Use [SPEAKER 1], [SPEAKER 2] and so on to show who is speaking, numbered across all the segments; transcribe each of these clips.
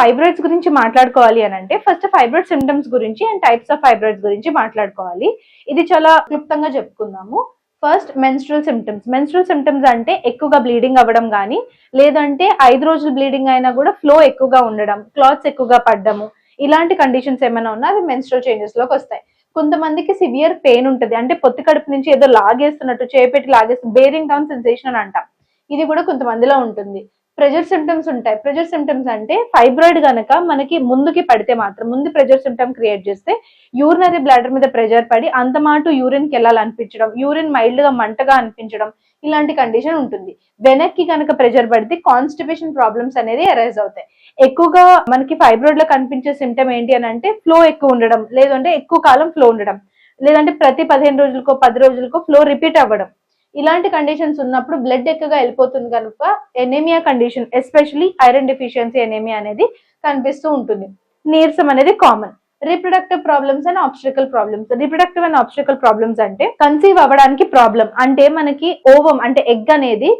[SPEAKER 1] Fibroids గురించి మాట్లాడుకోవాలి అని అంటే ఫస్ట్ ఫైబ్రాయిడ్ సిమ్టమ్స్ గురించి అండ్ టైప్స్ ఆఫ్ ఫైబ్రాయిడ్స్ గురించి మాట్లాడుకోవాలి. ఇది చాలా క్లుప్తంగా చెప్పుకుందాము. First menstrual symptoms menstrual symptoms అంటే ఎక్కువగా బ్లీడింగ్ అవ్వడం కానీ లేదంటే ఐదు రోజులు బ్లీడింగ్ అయినా కూడా ఫ్లో ఎక్కువగా ఉండడం క్లాత్స్ ఎక్కువగా పడ్డము ఇలాంటి కండిషన్స్ ఏమైనా ఉన్నా అవి మెన్స్ట్రల్ చేంజెస్లోకి వస్తాయి. కొంతమందికి సివియర్ పెయిన్ ఉంటుంది. అంటే పొత్తి కడుపు నుంచి ఏదో లాగేస్తున్నట్టు చేపెట్టి లాగేస్తు బేరింగ్ డౌన్ సెన్సేషన్ అని అంటాం. ఇది కూడా కొంతమందిలో ఉంటుంది. ప్రెజర్ సిమ్టమ్స్ ఉంటాయి. ప్రెజర్ సిమ్టమ్స్ అంటే ఫైబ్రాయిడ్ గనక మనకి ముందుకి పడితే మాత్రం ముందు ప్రెజర్ సిమ్టమ్ క్రియేట్ చేస్తే యూరినరీ బ్లాడర్ మీద ప్రెజర్ పడి అంత యూరిన్కి వెళ్ళాలనిపించడం యూరిన్ మైల్డ్గా మంటగా అనిపించడం ఇలాంటి కండిషన్ ఉంటుంది. వెనక్కి కనుక ప్రెజర్ పడితే కాన్స్టిపేషన్ ప్రాబ్లమ్స్ అనేది అరైజ్ అవుతాయి. ఎక్కువగా మనకి ఫైబ్రాయిడ్లో కనిపించే సిమ్టమ్ ఏంటి అని అంటే ఫ్లో ఎక్కువ ఉండడం లేదంటే ఎక్కువ కాలం ఫ్లో ఉండడం లేదంటే ప్రతి పదిహేను రోజులకో పది రోజులకో ఫ్లో రిపీట్ అవ్వడం. ఇలాంటి కండిషన్స్ ఉన్నప్పుడు బ్లడ్ ఎక్కువగా వెళ్ళిపోతుంది కనుక anaemia condition especially iron deficiency anaemia అనేది కనిపిస్తూ ఉంటుంది. నీరసం అనేది common reproductive problems and obstetrical problems reproductive and obstetrical problems అంటే కన్సీవ్ అవ్వడానికి ప్రాబ్లం అంటే మనకి ఓవం అంటే ఎగ్ అనేది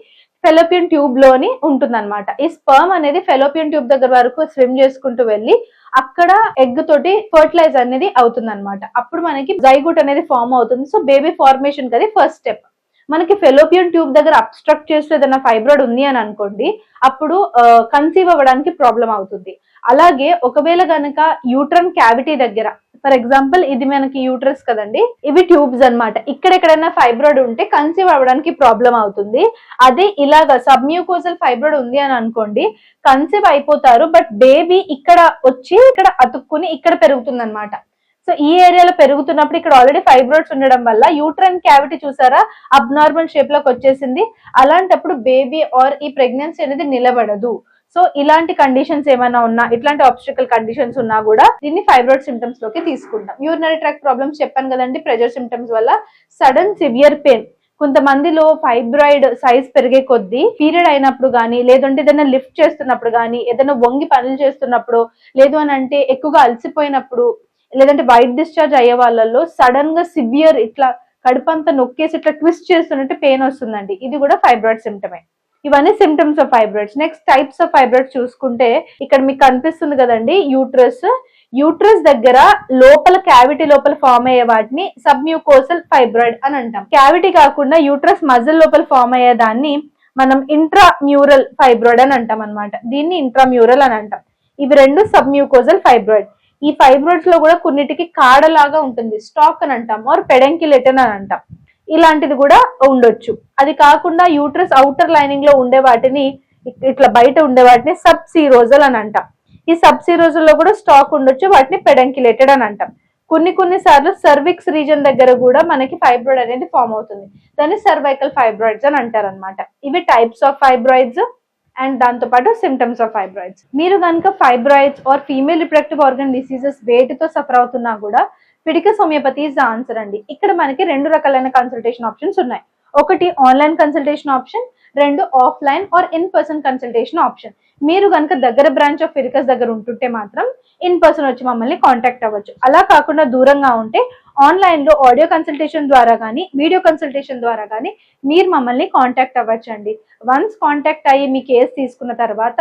[SPEAKER 1] ఫెలోపియన్ ట్యూబ్లోని ఉంటుందన్నమాట. ఈ స్పర్మ్ అనేది ఫెలోపియన్ ట్యూబ్ దగ్గర వరకు స్విమ్ చేసుకుంటూ వెళ్ళి అక్కడ ఎగ్ తోటి ఫర్టిలైజ్ అనేది అవుతుంది అనమాట అప్పుడు మనకి జైగుట్ అనేది ఫామ్ అవుతుంది. సో బేబీ ఫార్మేషన్ అది ఫస్ట్ స్టెప్ మనకి ఫెలోపియన్ ట్యూబ్ దగ్గర అబ్స్ట్రక్ట్ చేస్తూ ఏదైనా ఫైబ్రాయిడ్ ఉంది అని అనుకోండి అప్పుడు కన్సీవ్ అవ్వడానికి ప్రాబ్లం అవుతుంది. అలాగే ఒకవేళ గనక యూట్రన్ క్యావిటీ దగ్గర ఫర్ ఎగ్జాంపుల్ ఇది మనకి యూట్రస్ కదండి ఇవి ట్యూబ్స్ అన్నమాట. ఇక్కడ ఎక్కడైనా ఫైబ్రాయిడ్ ఉంటే కన్సీవ్ అవ్వడానికి ప్రాబ్లం అవుతుంది. అదే ఇలాగా సబ్మ్యూకోజల్ ఫైబ్రాయిడ్ ఉంది అని అనుకోండి కన్సీవ్ అయిపోతారు బట్ బేబీ ఇక్కడ వచ్చి ఇక్కడ అతుక్కుని ఇక్కడ పెరుగుతుంది అనమాట సో ఈ ఏరియాలో పెరుగుతున్నప్పుడు ఇక్కడ ఆల్రెడీ ఫైబ్రాయిడ్స్ ఉండడం వల్ల యూట్రన్ క్యావిటీ చూసారా? అబ్నార్మల్ షేప్లోకి వచ్చేసింది. అలాంటప్పుడు బేబీ ఆర్ ఈ ప్రెగ్నెన్సీ అనేది నిలబడదు. సో ఇలాంటి కండిషన్స్ ఏమైనా ఉన్నా ఇట్లాంటి ఆబ్స్టికల్ కండిషన్స్ ఉన్నా కూడా దీన్ని ఫైబ్రాయిడ్ సిమ్టమ్స్లోకి తీసుకుంటాం. యూరినరీ ట్రాక్ ప్రాబ్లమ్స్ చెప్పాను కదండి ప్రెజర్ సిమ్టమ్స్ వల్ల సడన్ సివియర్ పెయిన్ కొంతమందిలో ఫైబ్రాయిడ్ సైజ్ పెరిగే కొద్దీ పీరియడ్ అయినప్పుడు కానీ లేదంటే ఏదైనా లిఫ్ట్ చేస్తున్నప్పుడు కానీ ఏదైనా వంగి పనులు చేస్తున్నప్పుడు లేదు అని అంటే ఎక్కువగా అలసిపోయినప్పుడు లేదంటే వైట్ డిశ్చార్జ్ అయ్యే వాళ్ళల్లో సడన్గా సివియర్ ఇట్లా కడుపంతా నొక్కేసి ఇట్లా ట్విస్ట్ చేస్తున్నట్టు పెయిన్ వస్తుందండి. ఇది కూడా ఫైబ్రాయిడ్ సిమ్టమే ఇవన్నీ symptoms of fibroids. Next types of fibroids చూసుకుంటే ఇక్కడ మీకు కనిపిస్తుంది కదండి యూట్రస్. యూట్రస్ దగ్గర లోపల క్యావిటీ లోపల ఫామ్ అయ్యే వాటిని సబ్మ్యూకోసల్ ఫైబ్రాయిడ్ అని అంటాం. క్యావిటీ కాకుండా యూట్రస్ మజిల్ లోపల ఫామ్ అయ్యే దాన్ని మనం ఇంట్రామ్యూరల్ ఫైబ్రాయిడ్ అని అంటాం అనమాట దీన్ని ఇంట్రామ్యూరల్ అని అంటాం. ఇవి రెండు సబ్మ్యూకోజల్ ఫైబ్రాయిడ్. ఈ ఫైబ్రాయిడ్స్లో కూడా కొన్నిటికి కాడలాగా ఉంటుంది. స్టాక్ అని అంటాం ఆర్ పెడెంకిలెటన్ అని అంటాం. ఇలాంటిది కూడా ఉండొచ్చు. అది కాకుండా యూట్రస్ అవుటర్ లైనింగ్లో ఉండే వాటిని ఇట్లా బయట ఉండే వాటిని సబ్ సీరోజల్ అని అంటాం. ఈ సబ్ సీరోజల్లో కూడా స్టాక్ ఉండొచ్చు వాటిని పెడెంకిలేటెడ్ అని అంటాం. కొన్ని కొన్ని సార్లు సర్విక్స్ రీజన్ దగ్గర కూడా మనకి ఫైబ్రాయిడ్ అనేది ఫామ్ అవుతుంది. దాన్ని సర్వైకల్ ఫైబ్రాయిడ్స్ అని అంటారు అనమాట ఇవి టైప్స్ ఆఫ్ ఫైబ్రాయిడ్స్ అండ్ దాంతో పాటు సిమ్టమ్స్ ఆఫ్ ఫైబ్రాయిడ్స్ మీరు కనుక fibroids or female reproductive organ diseases వేటితో suffer అవుతున్నా కూడా Fidicus homeopathy is the answer అండి. ఇక్కడ మనకి రెండు రకాలైన కన్సల్టేషన్ ఆప్షన్స్ ఉన్నాయి. ఒకటి ఆన్లైన్ కన్సల్టేషన్ ఆప్షన్ రెండు offline or in person consultation option మీరు కనుక దగ్గర బ్రాంచ్ ఆఫ్ ఫిడికస్ దగ్గర ఉంటుంటే మాత్రం ఇన్ పర్సన్ వచ్చి మమ్మల్ని కాంటాక్ట్ అవ్వచ్చు. అలా కాకుండా దూరంగా ఉంటే ఆన్లైన్లో ఆడియో కన్సల్టేషన్ ద్వారా కానీ వీడియో కన్సల్టేషన్ ద్వారా కానీ మీరు మమ్మల్ని కాంటాక్ట్ అవ్వచ్చండి. వన్స్ కాంటాక్ట్ అయ్యి మీ కేసు తీసుకున్న తర్వాత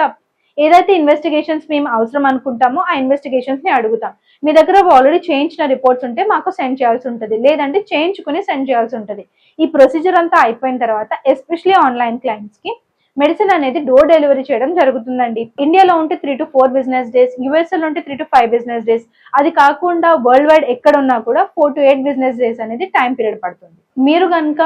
[SPEAKER 1] ఏదైతే ఇన్వెస్టిగేషన్స్ మేము అవసరం అనుకుంటామో ఆ ఇన్వెస్టిగేషన్స్ని అడుగుతాం. మీ దగ్గర ఆల్రెడీ చేయించిన రిపోర్ట్స్ ఉంటే మాకు సెండ్ చేయాల్సి ఉంటుంది. లేదంటే చేయించుకుని సెండ్ చేయాల్సి ఉంటుంది. ఈ ప్రొసీజర్ అంతా అయిపోయిన తర్వాత ఎస్పెషలీ ఆన్లైన్ క్లయింట్స్కి మెడిసిన్ అనేది డోర్ డెలివరీ చేయడం జరుగుతుందండి. ఇండియాలో ఉంటే three to four business days యుఎస్ఏలో ఉంటే three to five business days అది కాకుండా వరల్డ్ వైడ్ ఎక్కడ ఉన్నా కూడా four to eight business days అనేది టైం పీరియడ్ పడుతుంది. మీరు కనుక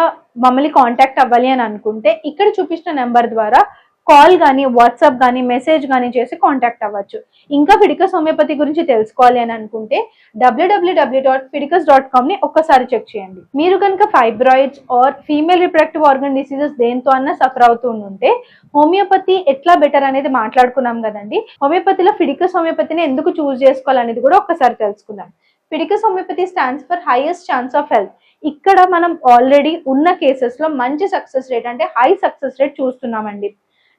[SPEAKER 1] మమ్మల్ని కాంటాక్ట్ అవ్వాలి అని అనుకుంటే ఇక్కడ చూపించిన నెంబర్ ద్వారా కాల్ కానీ వాట్సాప్ కానీ మెసేజ్ కానీ చేసి కాంటాక్ట్ అవ్వచ్చు. ఇంకా ఫిడికస్ హోమియోపతి గురించి తెలుసుకోవాలి అని అనుకుంటే W W W dot Fidicus dot కామ్ని ఒక్కసారి చెక్ చేయండి. మీరు కనుక fibroids or female reproductive organ diseases దేంతో అన్నా సఫర్ అవుతూ ఉంటే హోమియోపతి ఎట్లా బెటర్ అనేది మాట్లాడుకున్నాం కదండి. హోమియోపతిలో ఫిడికస్ హోమియోపతిని ఎందుకు చూస్ చేసుకోవాలనేది కూడా ఒక్కసారి తెలుసుకుందాం. Fidicus homeopathy stands for highest chance of health ఇక్కడ మనం ఆల్రెడీ ఉన్న కేసెస్లో మంచి సక్సెస్ రేట్ అంటే హై సక్సెస్ రేట్ చూస్తున్నామండి.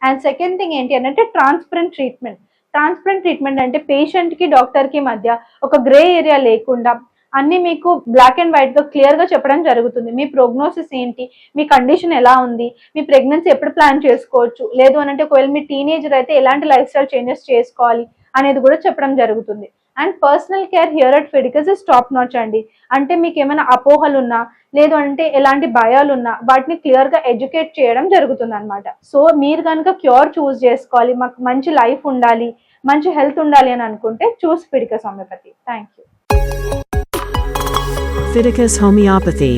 [SPEAKER 1] అండ్ సెకండ్ థింగ్ ఏంటి అని అంటే ట్రాన్స్పరెంట్ ట్రీట్మెంట్ ట్రాన్స్పరెంట్ ట్రీట్మెంట్ అంటే పేషెంట్కి డాక్టర్కి మధ్య ఒక గ్రే ఏరియా లేకుండా అన్ని మీకు బ్లాక్ అండ్ వైట్గా క్లియర్గా చెప్పడం జరుగుతుంది. మీ ప్రోగ్నోసిస్ ఏంటి? మీ కండిషన్ ఎలా ఉంది? మీ ప్రెగ్నెన్సీ ఎప్పుడు ప్లాన్ చేసుకోవచ్చు? లేదు అని అంటే ఒకవేళ మీ టీనేజర్ అయితే ఎలాంటి లైఫ్ స్టైల్ చేంజెస్ చేసుకోవాలి? అనేది కూడా చెప్పడం జరుగుతుంది. And personal care here at Fidicus is top notch అండి. అంటే మీకు ఏమైనా అపోహలు ఉన్నా లేదు అంటే ఎలాంటి భయాలు ఉన్నా వాటిని క్లియర్గా ఎడ్యుకేట్ చేయడం జరుగుతుంది అనమాట సో మీరు కనుక క్యూర్ చూస్ చేసుకోవాలి మాకు మంచి లైఫ్ ఉండాలి మంచి హెల్త్ ఉండాలి అని అనుకుంటే choose Fidicus homeopathy thank you
[SPEAKER 2] Fidicus homeopathy